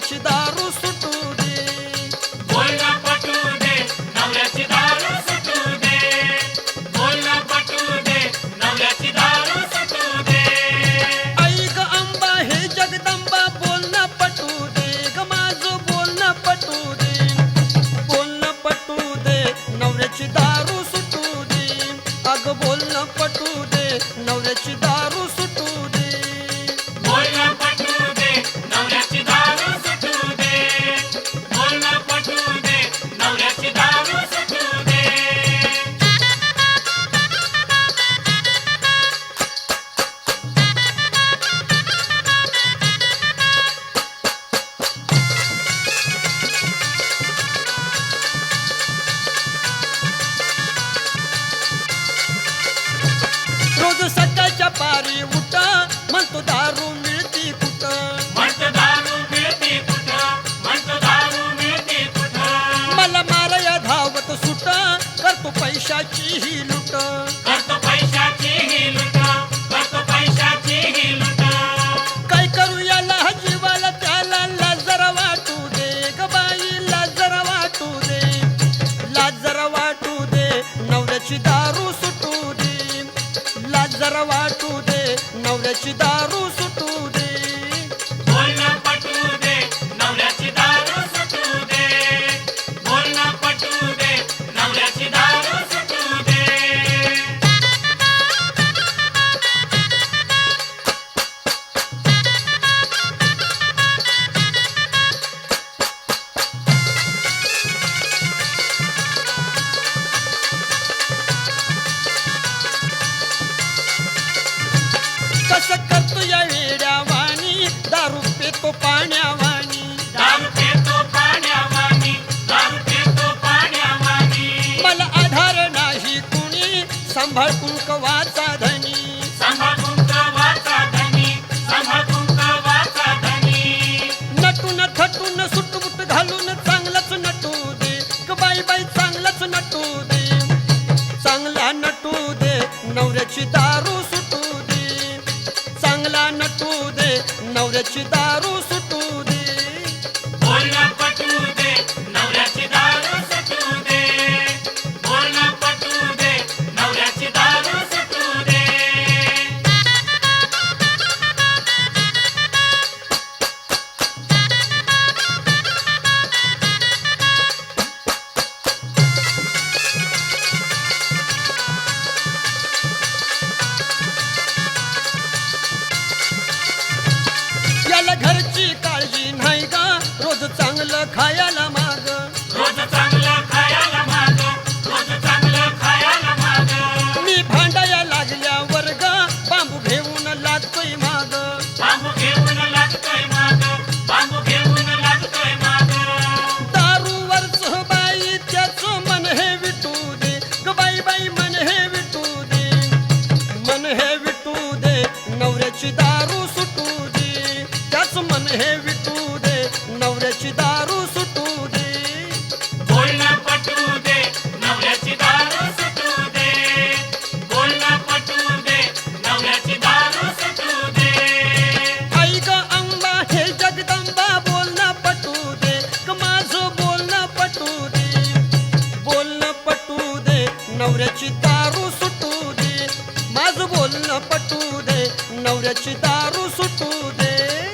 अगं बोलणं पटू दे नवऱ्याची दारू पैशाची ही लुट. करतो पैशाची ही लुट. करतो पैशाची ही लुट. काय करू याला जीवाला त्याला लाज जरा वाटू दे. ग बाई लाज जरा वाटू दे. लाज जरा वाटू दे. नवऱ्याची दारू सुटू दे. लाज जरा वाटू दे. नवऱ्याची दारू दारू पेतो पाण्यावाणी दारू पितो पाण्यावानी दारू पितो पाण्यावानी. मला आधार नाही कुणी धनी. वाचा धनी वाचा धनी. नटून थटून सुटबुट घालून चांगलंच चांगला नटू दे नवऱ्याची दारू खायला माग. रोज चांगलं खायला माग रोज चांगलं खायला माग. मी भांडाया लागल्यावर ग बांबू घेऊन लागतोय माग. बांबू घेऊन लागतोय माग बांबू घेऊन लागतोय माग. दारूवरच बाई त्याच मन हे विटू दे. ग बाई बाई मन हे विटू दे. मन हे विटू दे. नवऱ्याची दारू दे पटू दे नवऱ्याची दारू सुटू दे.